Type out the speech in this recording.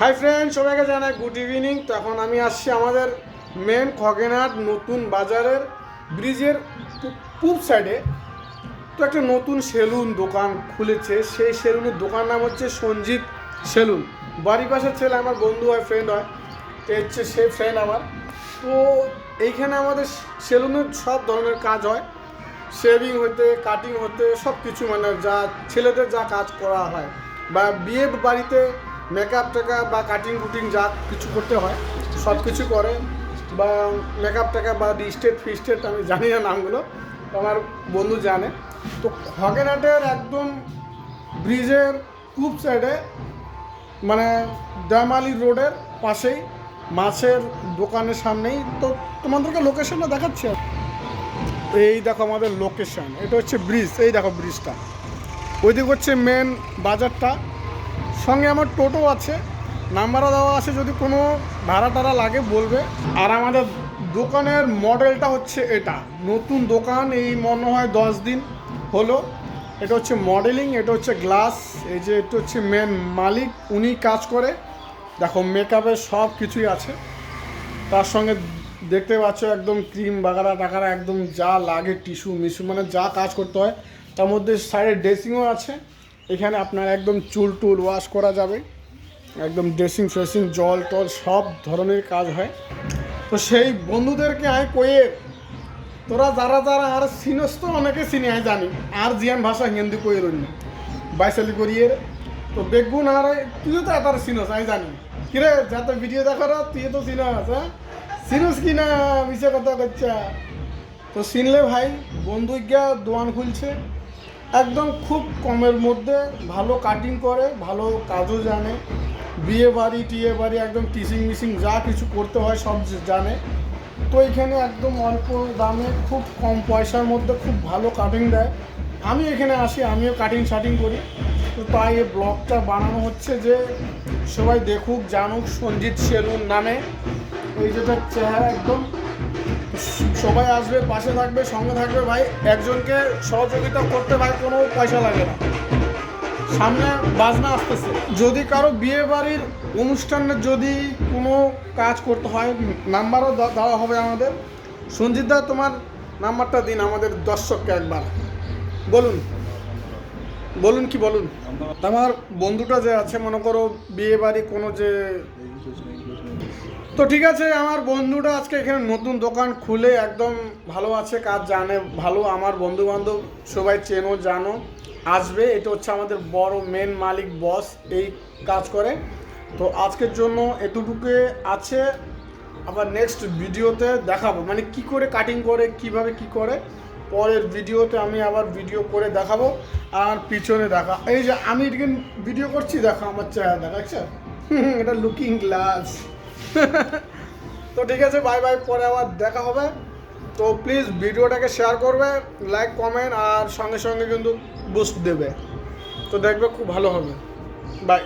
Hi friend সবাইকে জানাই good evening তো এখন আমি আসছি আমাদের মেন খগেনহাট নতুন বাজারের ব্রিজের পূব সাইডে তো একটা নতুন সেলুন দোকান খুলেছে। সেই সেলুনের দোকান নাম হচ্ছে সঞ্জিত সেলুন। বাড়ির পাশের ছেলে আমার বন্ধু হয় ফ্রেন্ড হয়। তো হচ্ছে সে ফ্রেন্ড আমার। তো এইখানে আমাদের সেলুনের সব ধরনের কাজ হয়। শেভিং হতে কাটিং হতে সব কিছু মানে যা ছেলেদের যা কাজ করা হয়। বা বিয়ে বাড়িতে মেকআপ টেকআপ বা কাটিং কুটিং যা কিছু করতে হয় সব কিছু করে বা মেকআপ টেকআপ বা ডিস্টেট ফিস্টেট আমি জানি না নামগুলো, আমার বন্ধু জানে। তো খগেনহাটের একদম ব্রিজের পূব সাইডে মানে দামালি রোডের পাশেই, মাছের দোকানের সামনেই, তো তোমাদেরকে লোকেশনটা দেখাচ্ছি। এই দেখো আমাদের লোকেশন এটা হচ্ছে ব্রিজ, এই দেখো ব্রিজটা। ওইদিকে হচ্ছে মেন বাজারটা। সঙ্গে আমার টোটো আছে, নাম্বারও দেওয়া আছে, যদি কোনো ভাড়া টাড়া লাগে বলবে। আর আমাদের দোকানের মডেলটা হচ্ছে এটা। নতুন দোকান, এই মনে হয় দশ দিন হলো। এটা হচ্ছে মডেলিং, এটা হচ্ছে গ্লাস, এই যে এটা হচ্ছে মেন মালিক, উনি কাজ করে। দেখো মেকআপের সব কিছুই আছে। তার সঙ্গে দেখতে পাচ্ছ একদম ক্রিম বাগারা টাকারা, একদম যা লাগে টিস্যু মিশু মানে যা কাজ করতে হয়, তার মধ্যে সাইডে ড্রেসিংও আছে। এখানে আপনার একদম চুল টুল ওয়াশ করা যাবে। একদম ড্রেসিং ফ্রেসিং জল টল সব ধরনের কাজ হয়। তো সেই বন্ধুদেরকে আমি কয়ে তোরা যারা যারা আর সিনস তো অনেকে চিনি আমি জানি। আর জিয়ান ভাষা হিন্দি কই রইল। বাইসালি করিয়ে, তো বেগুন আর তুইও তো এত সিনস আমি জানি। কিরে যাতে ভিডিও দেখার তুই তো সিনস হ্যাঁ? সিনস কি না? মিশে কথা করছে তো চিনলে ভাই বন্ধু গিয়া দোয়ান খুলছে। একদম খুব কমের মধ্যে ভালো কাটিং করে, ভালো কাজও জানে। বিয়ে বাড়ি, টিয়ে বাড়ি, একদম টিচিং মিসিং যা কিছু করতে হয় সব জানে। তো এখানে একদম অল্প দামে খুব কম পয়সার মধ্যে খুব ভালো কাটিং দেয়। আমি এখানে আসি, আমিও কাটিং শাটিং করি। তো তাই এই ব্লগটা বানানো হচ্ছে যে সবাই দেখুক, জানুক সঞ্জিত সেলুন নামে। এই যেটা চেহারা একদম সবাই আসবে পাশে থাকবে সঙ্গে থাকবে ভাই। একজনকে সহযোগিতা করতে ভাই কোনো পয়সা লাগে না। সামনে বাজনা আসতেছে। যদি কারও বিয়ে বাড়ির অনুষ্ঠানে যদি কোনো কাজ করতে হয় নাম্বারও দেওয়া হবে আমাদের। সঞ্জিত দা তোমার নাম্বারটা দিন আমাদের দর্শককে একবার। বলুন। বলুন কি বলুন? আমার বন্ধুটা যে আছে মনে করো বিয়ে বাড়ি কোনো যে তো ঠিক আছে, আমার বন্ধুটা আজকে এখানে নতুন দোকান খুলে একদম ভালো আছে, কাজ জানে ভালো। আমার বন্ধু বান্ধব সবাই চেনো, জানো, আসবে। এটা হচ্ছে আমাদের বড় মেন মালিক বস এই কাজ করে। তো আজকের জন্য এতটুকু আছে। আবার নেক্সট ভিডিওতে দেখাবো। মানে কি করে কাটিং করে, কীভাবে কি করে, পরের ভিডিওতে আমি আবার ভিডিও করে দেখাবো। আর পিছনে দেখা এই যে আমি ভিডিও করছি, দেখো আমার চেহারা দেখাচ্ছে এটা লুকিং গ্লাস তো ঠিক আছে বাই বাই পরে আবার দেখা হবে। তো প্লিজ ভিডিওটাকে শেয়ার করবে লাইক কমেন্ট আর সঙ্গে সঙ্গে কিন্তু বুস্ট দেবে। তো দেখবে খুব ভালো হবে। বাই